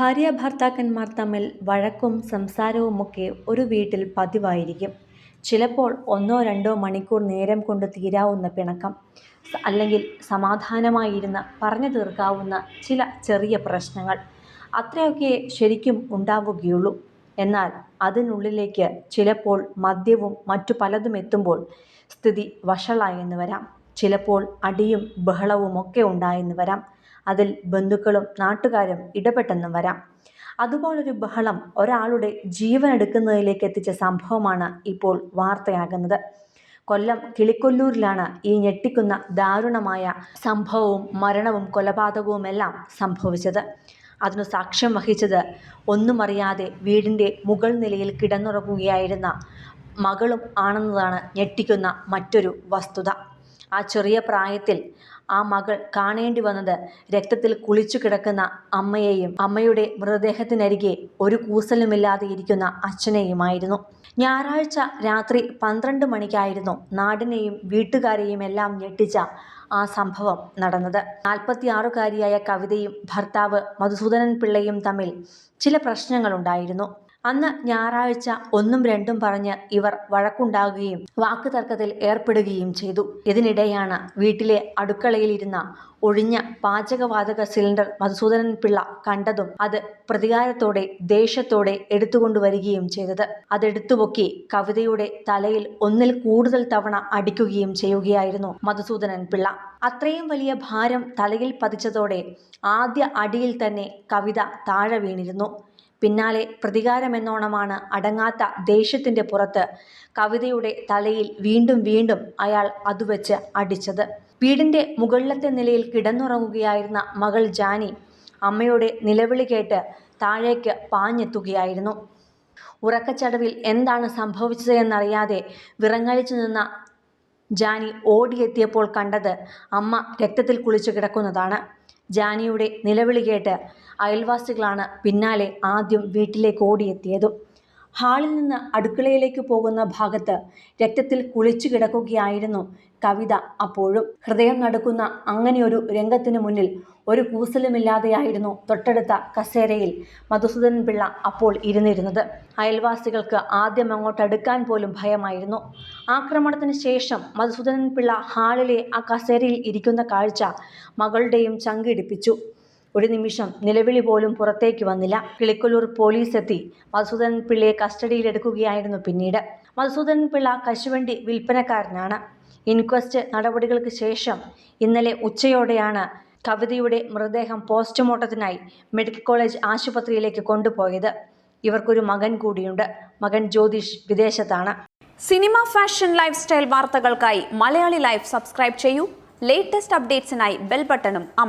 ഭാര്യ ഭർത്താക്കന്മാർ തമ്മിൽ വഴക്കും സംസാരവുമൊക്കെ ഒരു വീട്ടിൽ പതിവായിരിക്കും. ചിലപ്പോൾ ഒന്നോ രണ്ടോ മണിക്കൂർ നേരം കൊണ്ട് തീരാവുന്ന പിണക്കം അല്ലെങ്കിൽ സമാധാനമായിരുന്ന് പറഞ്ഞു തീർക്കാവുന്ന ചില ചെറിയ പ്രശ്നങ്ങൾ. അത്രയൊക്കെ ശരിക്കും ഉണ്ടാവുകയുള്ളൂ. എന്നാൽ അതിനുള്ളിലേക്ക് ചിലപ്പോൾ മദ്യവും മറ്റു പലതും എത്തുമ്പോൾ സ്ഥിതി വഷളായെന്ന് വരാം. ചിലപ്പോൾ അടിയും ബഹളവുമൊക്കെ ഉണ്ടായെന്ന് വരാം. അതിൽ ബന്ധുക്കളും നാട്ടുകാരും ഇടപെട്ടെന്നും വരാം. അതുപോലൊരു ബഹളം ഒരാളുടെ ജീവൻ എടുക്കുന്നതിലേക്ക് എത്തിച്ച സംഭവമാണ് ഇപ്പോൾ വാർത്തയാകുന്നത്. കൊല്ലം കിളിക്കൊല്ലൂരിലാണ് ഈ ഞെട്ടിക്കുന്ന ദാരുണമായ സംഭവവും മരണവും കൊലപാതകവുമെല്ലാം സംഭവിച്ചത്. അതിനു സാക്ഷ്യം വഹിച്ചത് ഒന്നും അറിയാതെ വീടിന്റെ മുകൾ നിലയിൽ കിടന്നുറങ്ങുകയായിരുന്ന മകളും ആണെന്നതാണ് ഞെട്ടിക്കുന്ന മറ്റൊരു വസ്തുത. ആ ചെറിയ പ്രായത്തിൽ ആ മകൾ കാണേണ്ടി വന്നത് രക്തത്തിൽ കുളിച്ചു കിടക്കുന്ന അമ്മയെയും അമ്മയുടെ മൃതദേഹത്തിനരികെ ഒരു കൂസലുമില്ലാതെ ഇരിക്കുന്ന അച്ഛനെയുമായിരുന്നു. ഞായറാഴ്ച രാത്രി പന്ത്രണ്ട് മണിക്കായിരുന്നു നാടിനെയും വീട്ടുകാരെയും എല്ലാം ഞെട്ടിച്ച ആ സംഭവം നടന്നത്. നാൽപ്പത്തിയാറുകാരിയായ കവിതയും ഭർത്താവ് മധുസൂദനൻ പിള്ളയും തമ്മിൽ ചില പ്രശ്നങ്ങളുണ്ടായിരുന്നു. അന്ന് ഞായറാഴ്ച ഒന്നും രണ്ടും പറഞ്ഞ് ഇവർ വഴക്കുണ്ടാകുകയും വാക്കുതർക്കത്തിൽ ഏർപ്പെടുകയും ചെയ്തു. ഇതിനിടെയാണ് വീട്ടിലെ അടുക്കളയിലിരുന്ന ഒഴിഞ്ഞ പാചകവാതക സിലിണ്ടർ മധുസൂദനൻ പിള്ള കണ്ടതും അത് പ്രതികാരത്തോടെ ദേഷ്യത്തോടെ എടുത്തുകൊണ്ടുവരികയും ചെയ്തത്. അതെടുത്തുപൊക്കി കവിതയുടെ തലയിൽ ഒന്നിൽ കൂടുതൽ തവണ അടിക്കുകയും ചെയ്യുകയായിരുന്നു മധുസൂദനൻ പിള്ള. അത്രയും വലിയ ഭാരം തലയിൽ പതിച്ചതോടെ ആദ്യ അടിയിൽ തന്നെ കവിത താഴെ വീണിരുന്നു. പിന്നാലെ പ്രതികാരമെന്നോണമാണ് അടങ്ങാത്ത ദേഷ്യത്തിന്റെ പുറത്ത് കവിതയുടെ തലയിൽ വീണ്ടും വീണ്ടും അയാൾ അതുവെച്ച് അടിച്ചത്. വീടിന്റെ മുകളിലത്തെ നിലയിൽ കിടന്നുറങ്ങുകയായിരുന്ന മകൾ ജാനി അമ്മയുടെ നിലവിളി കേട്ട് താഴേക്ക് പാഞ്ഞെത്തുകയായിരുന്നു. ഉറക്കച്ചടവിൽ എന്താണ് സംഭവിച്ചത് എന്നറിയാതെ വിറങ്ങലിച്ചു നിന്ന ജാനി ഓടിയെത്തിയപ്പോൾ കണ്ടത് അമ്മ രക്തത്തിൽ കുളിച്ചു കിടക്കുന്നതാണ്. ജാനിയുടെ നിലവിളി കേട്ട് അയൽവാസികളാണ് പിന്നാലെ ആദ്യം വീട്ടിലേക്ക് ഓടിയെത്തിയതും. ഹാളിൽ നിന്ന് അടുക്കളയിലേക്ക് പോകുന്ന ഭാഗത്ത് രക്തത്തിൽ കുളിച്ചു കിടക്കുകയായിരുന്നു കവിത അപ്പോഴും. ഹൃദയം നടക്കുന്ന അങ്ങനെയൊരു രംഗത്തിന് മുന്നിൽ ഒരു കൂസലുമില്ലാതെയായിരുന്നു തൊട്ടടുത്ത കസേരയിൽ മധുസൂദനൻ പിള്ള അപ്പോൾ ഇരുന്നിരുന്നത്. അയൽവാസികൾക്ക് ആദ്യം അങ്ങോട്ട് അടുക്കാൻ പോലും ഭയമായിരുന്നു. ആക്രമണത്തിന് ശേഷം മധുസൂദനൻ പിള്ള ഹാളിലെ ആ കസേരയിൽ ഇരിക്കുന്ന കാഴ്ച മകളുടെയും ചങ്കിടിപ്പിച്ചു. ഒരു നിമിഷം നിലവിളി പോലും പുറത്തേക്ക് വന്നില്ല. കിളിക്കൊല്ലൂർ പോലീസ് എത്തി. മധുസൂദൻ പിള്ളയെ കസ്റ്റഡിയിലെടുക്കുകയായിരുന്നു പിന്നീട്. മധുസൂദൻ പിള്ള കശുവണ്ടി വിൽപ്പനക്കാരനാണ്. ഇൻക്വസ്റ്റ് നടപടികൾക്ക് ശേഷം ഇന്നലെ ഉച്ചയോടെയാണ് കവിതയുടെ മൃതദേഹം പോസ്റ്റ്മോർട്ടത്തിനായി മെഡിക്കൽ കോളേജ് ആശുപത്രിയിലേക്ക് കൊണ്ടുപോയത്. ഇവർക്കൊരു മകൻ കൂടിയുണ്ട്. മകൻ ജ്യോതിഷ് വിദേശത്താണ്. സിനിമ ഫാഷൻ ലൈഫ് സ്റ്റൈൽ വാർത്തകൾക്കായി മലയാളി ലൈഫ് സബ്സ്ക്രൈബ് ചെയ്യൂ. ലേറ്റസ്റ്റ് അപ്ഡേറ്റ്സിനായി ബെൽ ബട്ടണും അമർ